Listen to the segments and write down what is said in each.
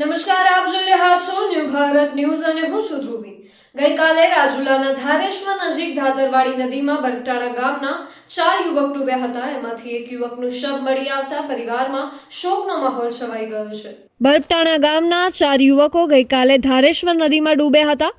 નમસ્કાર, આપ જોઈ રહ્યા છો ન્યૂ ભારત ન્યૂઝ અને હું છું ધ્રુવી. ગઈકાલે રાજુલાના ધારેશ્વર નજીક ધાતરવાડી નદીમાં બરટાળા ગામના ચાર યુવક ડૂબ્યા હતા. એમાંથી એક યુવકનું શબ મળી આવતા પરિવારમાં શોકનો માહોલ છવાઈ ગયો છે. બરપટાણા ગામના ચાર યુવકો ગઈકાલે ધારેશ્વર નદીમાં ડૂબ્યા હતા.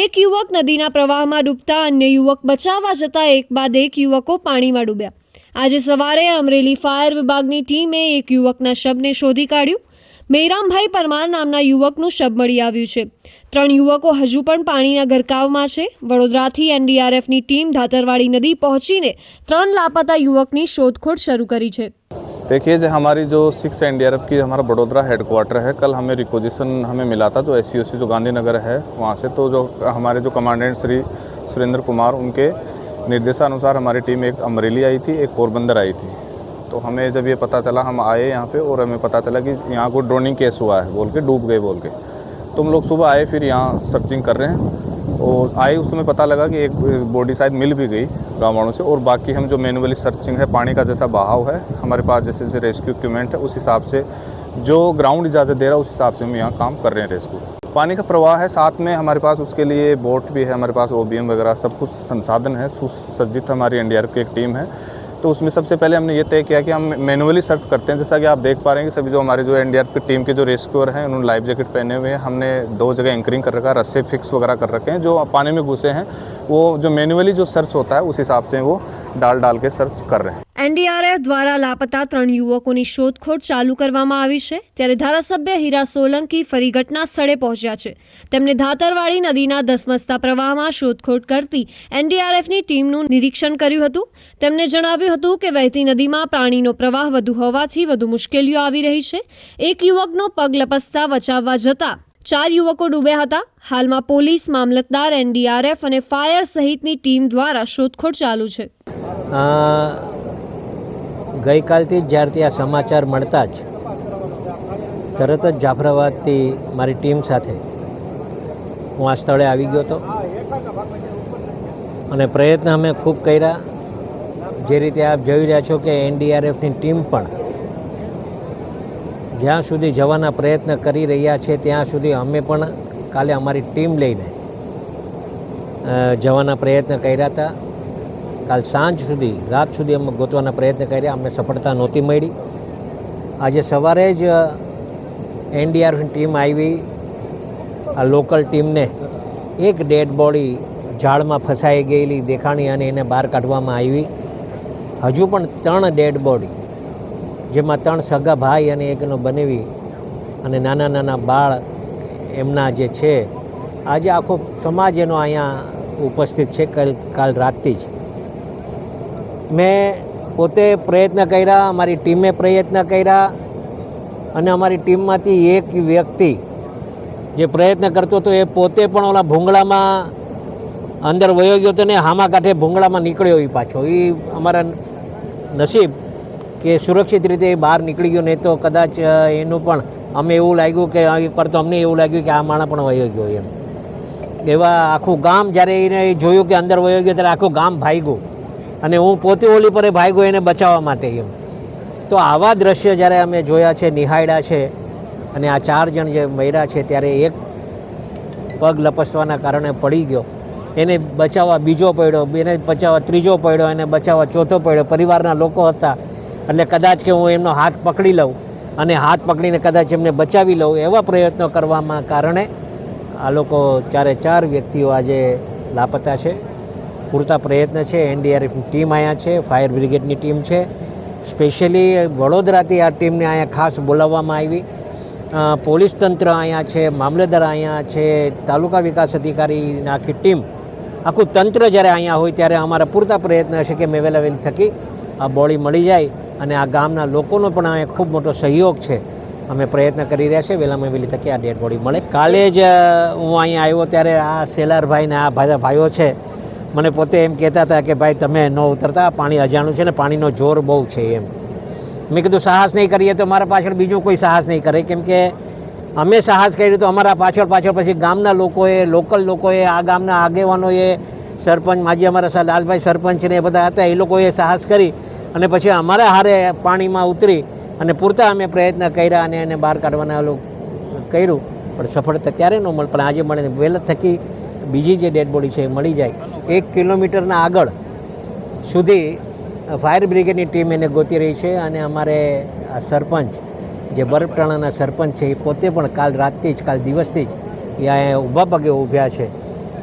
એક યુવક નદીના પ્રવાહમાં ડૂબતા અન્ય યુવક બચાવવા જતા એક બાદ એક યુવકો પાણીમાં ડૂબ્યા. આજે સવારે અમરેલી ફાયર વિભાગની ટીમે એક યુવકના શબને શોધી કાઢ્યું. મેરામભાઈ પરમાર નામના યુવકનું શબ મળી આવ્યું છે ત્રણ યુવકો હજુ પણ પાણીના ગરકાવમાં છે વડોદરાથી એનડીઆરએફની ટીમ ધાતરવાડી નદી પહોંચીને ત્રણ લાપતા યુવકની શોધખોળ શરૂ કરી છે देखिए जो हमारी जो सिक्स एन की हमारा बड़ोदरा हेडक्वार्टर है कल हमें रिक्वेजिशन हमें मिला था जो एस जो गांधीनगर है वहाँ से तो जो हमारे जो कमांडेंट श्री सुरेंद्र कुमार उनके निर्देशानुसार हमारी टीम एक अमरेली आई थी एक पोरबंदर आई थी तो हमें जब ये पता चला, हम आए यहाँ पे और हमें पता चला कि यहाँ को ड्रोनिंग केस हुआ है, बोल के डूब गए, बोल के। तो हम लोग सुबह आए, फिर यहाँ सर्चिंग कर रहे हैं और आए, उस समय पता लगा कि एक बॉडी शायद मिल भी गई गाँव वालों से और बाकी हम जो मैनुअली सर्चिंग है, पानी का जैसा बहाव है, हमारे पास जैसे जैसे रेस्क्यू इक्विपमेंट है, उस हिसाब से जो ग्राउंड इजाज़त दे रहा है, उस हिसाब से हम यहाँ काम कर रहे हैं रेस्क्यू पानी का प्रवाह है, साथ में हमारे पास उसके लिए बोट भी है, हमारे पास ओबीएम वगैरह सब कुछ संसाधन है, सुसज्जित हमारी एन की एक टीम है। तो उसमें सबसे पहले हमने ये तय किया कि हम मैनुअली सर्च करते हैं, जैसा कि आप देख पा रहे हैं कि सभी जो हमारे जो एनडीआर की टीम के जो रेस्क्यूअर हैं, उन्होंने लाइफ जैकेट पहने हुए हैं। हमने दो जगह एंकरिंग कर रखा है रस्से फिक्स वगैरह कर रखे हैं, जो पानी में घुसे हैं, वो जो मैनुअली जो सर्च होता है, उस हिसाब से वो डाल डाल के सर्च कर रहे हैं એનડીઆરએફ દ્વારા લાપતા ત્રણ યુવકોની શોધખોળ ચાલુ કરવામાં આવી છે ત્યારે ધારાસભ્ય હીરા સોલંકી ફરી ઘટના સ્થળે પહોંચ્યા છે તેમણે ધાતરવાડી નદીના ધસમસતા પ્રવાહમાં શોધખોળ કરતી એનડીઆરએફની ટીમનું નિરીક્ષણ કર્યું હતું તેમણે જણાવ્યું હતું કે વહેતી નદીમાં પાણીનો પ્રવાહ વધુ હોવાથી વધુ મુશ્કેલીઓ આવી રહી છે એક યુવકનો પગ લપસતા બચાવવા જતા ચાર યુવકો ડૂબ્યા હતા હાલમાં પોલીસ મામલતદાર એનડીઆરએફ અને ફાયર સહિતની ટીમ દ્વારા શોધખોળ ચાલુ છે અ, ગઈકાલથી જ્યારથી આ સમાચાર મળતા જ તરત જ જાફરાબાદથી મારી ટીમ સાથે હું આ સ્થળે આવી ગયો હતો. અને પ્રયત્ન અમે ખૂબ કર્યા. જે રીતે આપ જોઈ રહ્યા છો કે એનડીઆરએફની ટીમ પણ જ્યાં સુધી જવાના પ્રયત્ન કરી રહ્યા છે, ત્યાં સુધી અમે પણ કાલે અમારી ટીમ લઈને જવાના પ્રયત્ન કર્યા હતા. કાલ સાંજ સુધી, રાત સુધી અમે ગોતવાના પ્રયત્ન કર્યા. અમને સફળતા નહોતી મળી. આજે સવારે જ એનડીઆરએફની ટીમ આવી. આ લોકલ ટીમને એક ડેડ બોડી ઝાડમાં ફસાઈ ગયેલી દેખાણી અને એને બહાર કાઢવામાં આવી. હજુ પણ ત્રણ ડેડ બોડી, જેમાં ત્રણ સગા ભાઈ અને એકનો બનેવી અને નાના નાના બાળ એમના જે છે. આજે આખો સમાજ એનો અહીંયા ઉપસ્થિત છે. કાલ કાલ રાતથી જ. મેં પોતે પ્રયત્ન કર્યા, અમારી ટીમે પ્રયત્ન કર્યા અને અમારી ટીમમાંથી એક વ્યક્તિ જે પ્રયત્ન કરતો હતો એ પોતે પણ ઓલા ભૂંગળામાં અંદર વયો ગયો હતો ને હામા કાંઠે ભૂંગળામાં નીકળ્યો એ પાછો. એ અમારા નસીબ કે સુરક્ષિત રીતે એ બહાર નીકળી ગયો, નહીં તો કદાચ એનું પણ અમે એવું લાગ્યું કે કરતો અમને એવું લાગ્યું કે આ માણસ પણ વયો ગયો એમ. એવા આખું ગામ જ્યારે એને જોયું કે અંદર વયો ગયો, ત્યારે આખું ગામ ભાગ્યું. અને હું પોતે ઓલી પરે ભાગ્યો એને બચાવવા માટે એમ તો આવા દ્રશ્ય જ્યારે અમે જોયા છે, નિહાળ્યા છે અને આ ચાર જણ જે મર્યા છે ત્યારે એક પગ લપસવાના કારણે પડી ગયો. એને બચાવવા બીજો પડ્યો, એને બચાવવા ત્રીજો પડ્યો, એને બચાવવા ચોથો પડ્યો. પરિવારના લોકો હતા. એટલે કદાચ કે હું એમનો હાથ પકડી લઉં અને હાથ પકડીને કદાચ એમને બચાવી લઉં એવા પ્રયત્નો કરવામાં કારણે આ લોકો ચારે ચાર વ્યક્તિઓ આજે લાપતા છે. પૂરતા પ્રયત્ન છે. એનડીઆરએફની ટીમ અહીંયા છે. ફાયર બ્રિગેડની ટીમ છે. સ્પેશિયલી વડોદરાથી આ ટીમને અહીંયા ખાસ બોલાવવામાં આવી. પોલીસ તંત્ર અહીંયા છે, મામલતદાર અહીંયા છે, તાલુકા વિકાસ અધિકારીની આખી ટીમ. આખું તંત્ર જ્યારે અહીંયા હોય ત્યારે અમારા પૂરતા પ્રયત્ન હશે કે મેં વહેલા વહેલી થકી આ બોડી મળી જાય અને આ ગામના લોકોનો પણ અહીંયા ખૂબ મોટો સહયોગ છે. અમે પ્રયત્ન કરી રહ્યા છે વહેલામાં વહેલી તકે આ ડેડ બોડી મળે. કાલે જ હું અહીંયા આવ્યો ત્યારે આ સેલારભાઈ ને આ ભાઈ ભાઈઓ છે. મને પોતે એમ કહેતા હતા કે ભાઈ તમે ન ઉતરતા, પાણી અજાણું છે ને પાણીનો જોર બહુ છે એમ. મેં કીધું, સાહસ નહીં કરીએ તો મારા પાછળ બીજું કોઈ સાહસ નહીં કરે. કેમ કે અમે સાહસ કર્યું તો અમારા પાછળ પાછળ પછી ગામના લોકોએ, લોકલ લોકોએ, આ ગામના આગેવાનોએ, સરપંચ, માજી અમારા લાલભાઈ સરપંચ ને એ બધા હતા, એ લોકોએ સાહસ કરી અને પછી અમારા હારે પાણીમાં ઉતરી અને પૂરતા અમે પ્રયત્ન કર્યા અને એને બહાર કાઢવાના કર્યું. પણ સફળતા ત્યારે ન મળે, પણ આજે મળે વહેલા થકી બીજી જે ડેડ બોડી છે એ મળી જાય. એક કિલોમીટરના આગળ સુધી ફાયર બ્રિગેડની ટીમ એને ગોતી રહી છે અને અમારે આ સરપંચ, જે બરફટાણાના સરપંચ છે એ પોતે પણ કાલ રાતથી જ, કાલ દિવસથી જ એ અહીંયા ઊભા પગે ઊભ્યા છે.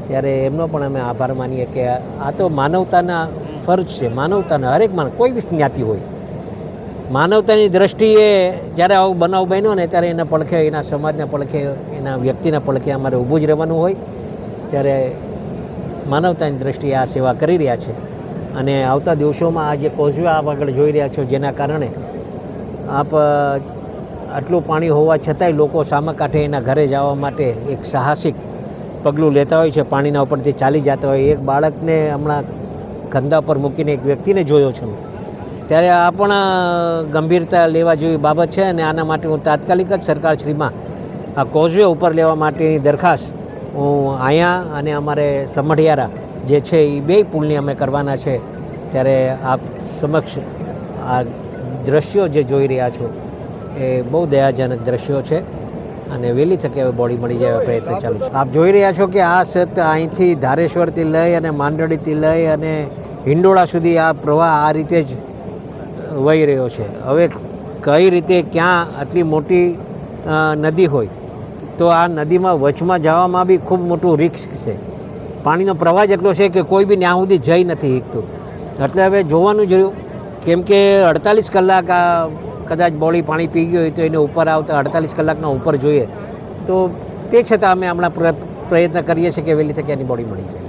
ત્યારે એમનો પણ અમે આભાર માનીએ કે આ તો માનવતાના ફરજ છે. માનવતાના હરેક માનવ કોઈ બી જ્ઞાતિ હોય. માનવતાની દ્રષ્ટિએ જ્યારે આવો બનાવ બન્યો ને ત્યારે એના પડખે, એના સમાજના પડખે, એના વ્યક્તિના પડખે અમારે ઊભું જ રહેવાનું હોય. ત્યારે માનવતાની દ્રષ્ટિએ આ સેવા કરી રહ્યા છે. અને આવતા દિવસોમાં આ જે કોઝવે આપ આગળ જોઈ રહ્યા છો, જેના કારણે આપ આટલું પાણી હોવા છતાંય લોકો સામા કાંઠે એના ઘરે જવા માટે એક સાહસિક પગલું લેતા હોય છે. પાણીના ઉપરથી ચાલી જતા હોય. એક બાળકને હમણાં કંધા પર મૂકીને એક વ્યક્તિને જોયો છું. ત્યારે આ પણ ગંભીરતા લેવા જેવી બાબત છે અને આના માટે હું તાત્કાલિક જ સરકારશ્રીમાં આ કોઝવે ઉપર લેવા માટેની દરખાસ્ત હું અહીંયા અને અમારે સમઢિયારા જે છે એ બે પુલની અમે કરવાના છે. ત્યારે આપ સમક્ષ આ દ્રશ્યો જે જોઈ રહ્યા છો એ બહુ દયાજનક દ્રશ્યો છે અને વહેલી તકે હવે બોડી મળી જાય એવા પ્રયત્ન ચાલુ છે. આપ જોઈ રહ્યા છો કે આ સત અહીંથી ધારેશ્વરથી લઈ અને માંડળીથી લઈ અને હિંડોળા સુધી આ પ્રવાહ આ રીતે જ વહી રહ્યો છે. હવે કઈ રીતે ક્યાં આટલી મોટી નદી હોય તો આ નદીમાં વચમાં જવામાં બી ખૂબ મોટું રિસ્ક છે. પાણીનો પ્રવાહ એટલો છે કે કોઈ બી ત્યાં સુધી જઈ નથી શકતું. એટલે હવે જોવાનું જોયું કેમ કે અડતાલીસ કલાક આ કદાચ બોડી પાણી પી ગયું હોય તો એને ઉપર આવતા અડતાલીસ કલાકના ઉપર જોઈએ. તો તે છતાં અમે હમણાં પ્ર- પ્રયત્ન કરીએ છીએ કે વહેલી તકે એની બોડી મળી જાય.